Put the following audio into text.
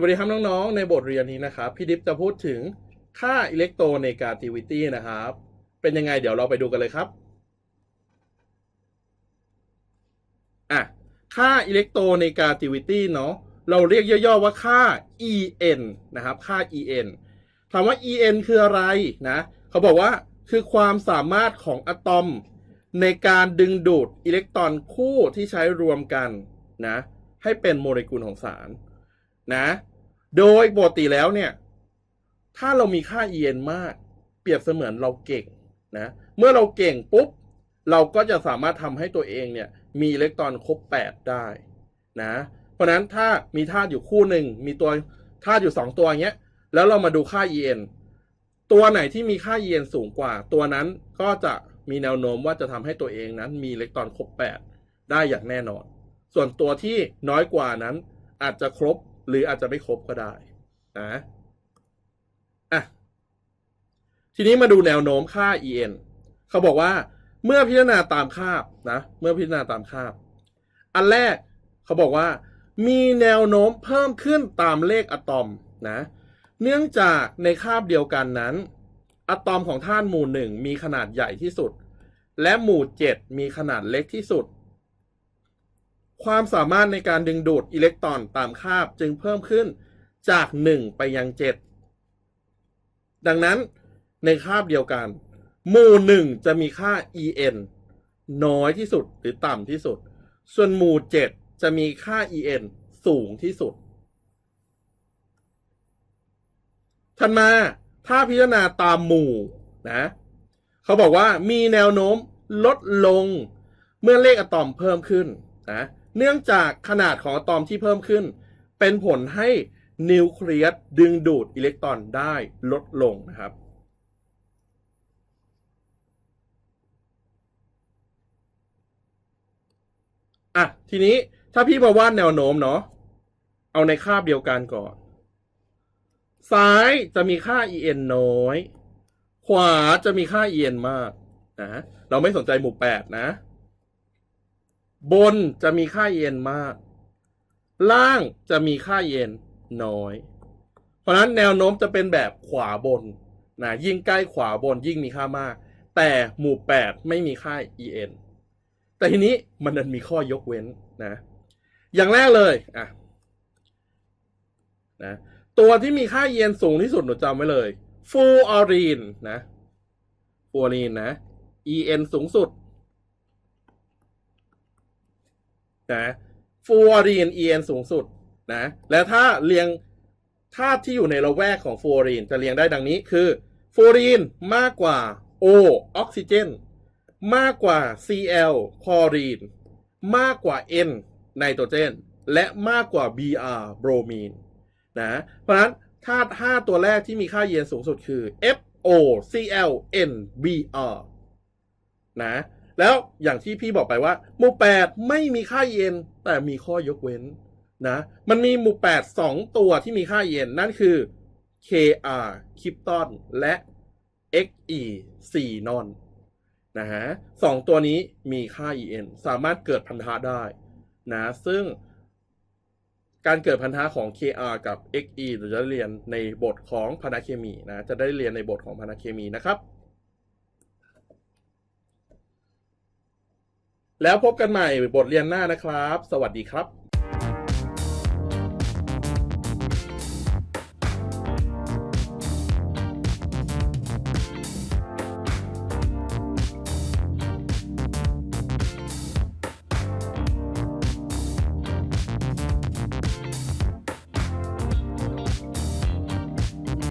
วัสดีครับน้องๆ ในบทเรียนนี้นะครับ พี่ดิฟจะพูดถึงค่าอิเล็กโทรเนกาติวิตี้นะครับ เป็นยังไงเดี๋ยวเราไปดูกันเลยครับอะค่าอิเล็กโทรเนกาติวิตี้เนาะเราเรียกย่อๆว่าค่า En นะครับ ค่า En ถามว่า En คืออะไรนะเขาบอกว่าคือความสามารถของอะตอมในการดึงดูดอิเล็กตรอนคู่ที่ใช้รวมกันนะให้เป็นโมเลกุลของสาร นะ โดยปกติแล้วเนี่ย ถ้าเรามีค่า En มาก เปรียบเสมือนเราเก่งนะ เมื่อเราเก่งปุ๊บ เราก็จะสามารถทำให้ตัวเองเนี่ยมีอิเล็กตรอนครบ 8 ได้นะ เพราะนั้นถ้ามีธาตุอยู่คู่หนึ่งมีตัวธาตุอยู่ 2 ตัวเงี้ย แล้วเรามาดูค่า En ตัวไหนที่มีค่า En สูงกว่า ตัวนั้นก็จะมีแนวโน้มว่าจะทำให้ตัวเองนั้นมีอิเล็กตรอนครบ 8 ได้อย่างแน่นอน ส่วนตัวที่น้อยกว่านั้นอาจจะครบ หรืออาจจะไม่ครบก็ได้นะอะทีนี้มาดูแนวโน้มค่า En เขาบอกว่าเมื่อพิจารณาตามคาบนะ เมื่อพิจารณาตามคาบ อันแรกเขาบอกว่า มีแนวโน้มเพิ่มขึ้นตามเลขอะตอมนะ เนื่องจากในคาบเดียวกันนั้น อะตอมของธาตุหมู่หนึ่งมีขนาดใหญ่ที่สุด และหมู่เจ็ดมีขนาดเล็กที่สุด ความสามารถในการดึงดูดอิเล็กตรอนตามคาบจึงเพิ่มขึ้นจาก 1 ไปยัง 7 ดังนั้นในคาบเดียวกัน หมู่หนึ่งจะมีค่า En น้อยที่สุดหรือต่ำที่สุด ส่วนหมู่ 7 จะมีค่า En สูงที่สุด ถัดมาถ้าพิจารณาตามหมู่นะเขาบอกว่ามีแนวโน้มลดลงเมื่อเลขอะตอมเพิ่มขึ้นนะ เนื่องจากขนาดของอะตอมที่เพิ่มขึ้น เป็นผลให้นิวเคลียสดึงดูดอิเล็กตรอนได้ลดลงนะครับ อะ ทีนี้ถ้าพี่มาวาดแนวโน้มเนาะเอาในคาบเดียวกันก่อน ซ้ายจะมีค่า en น้อย ขวาจะมีค่า en มากนะเราไม่สนใจหมู่แปดนะ บนจะมีค่า en มาก ล่างจะมีค่า en น้อย เพราะฉะนั้นแนวโน้มจะเป็นแบบขวาบนนะยิ่งใกล้ขวาบนยิ่งมีค่ามาก แต่หมู่แปดไม่มีค่า en แต่ทีนี้มันดันมีข้อยกเว้นนะ อย่างแรกเลยอะนะตัวที่มีค่าเย็นสูงที่สุดหนูจำไว้เลยฟูออรีนนะฟูออรีนนะ en สูงสุด นะฟูออรีน en สูงสุดนะและถ้าเรียงธาตุที่อยู่ในระแวกของฟูออรีนจะเรียงได้ดังนี้คือฟูออรีนมากกว่า O ออกซิเจนมากกว่า Cl คลอรีนมากกว่า N ไนโตรเจน และมากกว่า Br โบรมีนนะเพราะฉะนั้นธาตุ5ตัวแรกที่มีค่าเย็นสูงสุดคือ FO Cl N Br นะ แล้วอย่างที่พี่บอกไปว่า หมู่ 8 ไม่มีค่าเย็นแต่มีข้อยกเว้นนะ มันมีหมู่ 8 2 ตัวที่มีค่าเย็นนั่นคือ Kr คริปตอนและ Xe 4นอนนะฮะสองตัวนี้มีค่า En สามารถเกิดพันธะได้นะซึ่งการเกิดพันธะของ Kr กับ Xe เราจะได้เรียนในบทของพันธะเคมีนะ จะได้เรียนในบทของพันธะเคมีนะครับ แล้วพบกันใหม่บทเรียนหน้านะครับ สวัสดีครับ